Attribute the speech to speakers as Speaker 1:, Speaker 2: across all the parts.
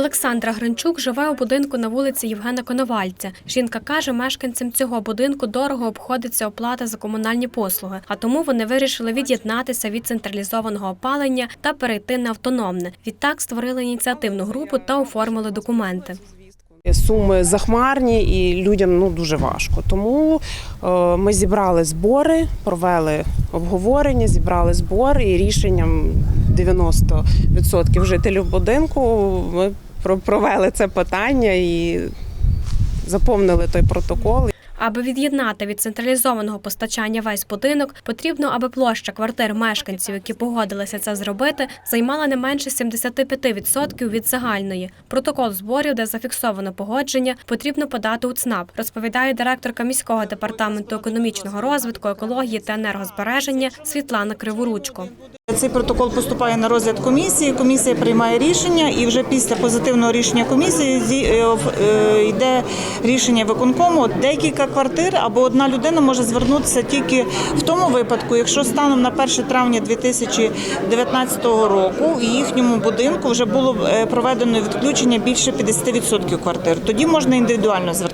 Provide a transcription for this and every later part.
Speaker 1: Олександра Гринчук живе у будинку на вулиці Євгена Коновальця. Жінка каже, мешканцям цього будинку дорого обходиться оплата за комунальні послуги, а тому вони вирішили від'єднатися від централізованого опалення та перейти на автономне. Відтак створили ініціативну групу та оформили документи.
Speaker 2: Суми захмарні і людям ну дуже важко. Тому е, ми зібрали збори, провели обговорення, зібрали збори і рішенням 90% жителів будинку ми провели це питання і заповнили той протокол.
Speaker 1: Аби від'єднати від централізованого постачання весь будинок, потрібно, аби площа квартир мешканців, які погодилися це зробити, займала не менше 75% від загальної. Протокол зборів, де зафіксовано погодження, потрібно подати у ЦНАП, розповідає директорка міського департаменту економічного розвитку, екології та енергозбереження Світлана Криворучко.
Speaker 3: Цей протокол поступає на розгляд комісії. Комісія приймає рішення, і вже після позитивного рішення комісії е, е, йде рішення виконкому. Декілька квартир або одна людина може звернутися тільки в тому випадку, якщо станом на 1 травня 2019 року в їхньому будинку вже було е, проведено відключення більше 50% квартир. Тоді можна індивідуально звертатися.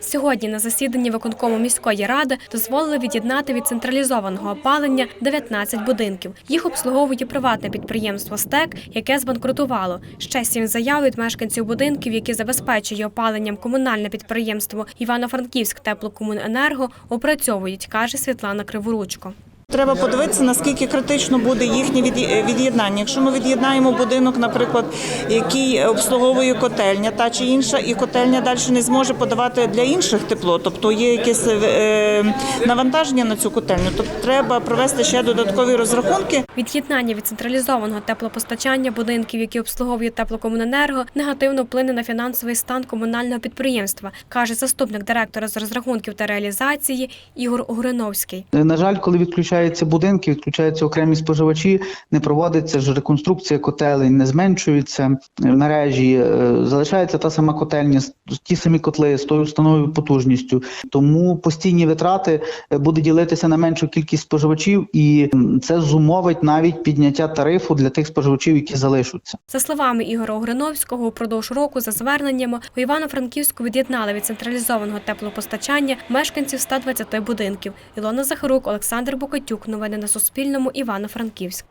Speaker 1: Сьогодні на засіданні виконкому міської ради дозволили від'єднати від централізованого опалення 19 будинків. Їх обслуговує приватне підприємство СТЕК, яке збанкрутувало. Ще сім заяв від мешканців будинків, які забезпечує опаленням комунальне підприємство Івано-Франківськ теплокомуненерго, опрацьовують, каже Світлана Криворучко.
Speaker 3: Треба подивитися, наскільки критично буде їхнє від'є- від'єднання. Якщо ми від'єднаємо будинок, наприклад, який обслуговує котельня, та чи інша, і котельня далі не зможе подавати для інших тепло, тобто є якесь е, навантаження на цю котельню, то треба провести ще додаткові розрахунки.
Speaker 1: Від'єднання від централізованого теплопостачання будинків, які обслуговують теплокомуненерго, негативно вплине на фінансовий стан комунального підприємства, каже заступник директора з розрахунків та реалізації Ігор Огриновський.
Speaker 4: На жаль, коли відключаються будинки, відключаються окремі споживачі, не проводиться ж реконструкція котелень, не зменшуються мережі, е, залишається та сама котельня, ті самі котли з тою установою потужністю. Тому постійні витрати е, буде ділитися на меншу кількість споживачів, і це зумовить навіть підняття тарифу для тих споживачів, які залишаться.
Speaker 1: За словами Ігоря Огриновського, упродовж року за зверненнями у Івано-Франківську від'єднали від централізованого теплопостачання мешканців 120 будинків. Ілона Захарук, Олександр Букатюк. Новини на Суспільному. Івано-Франківськ.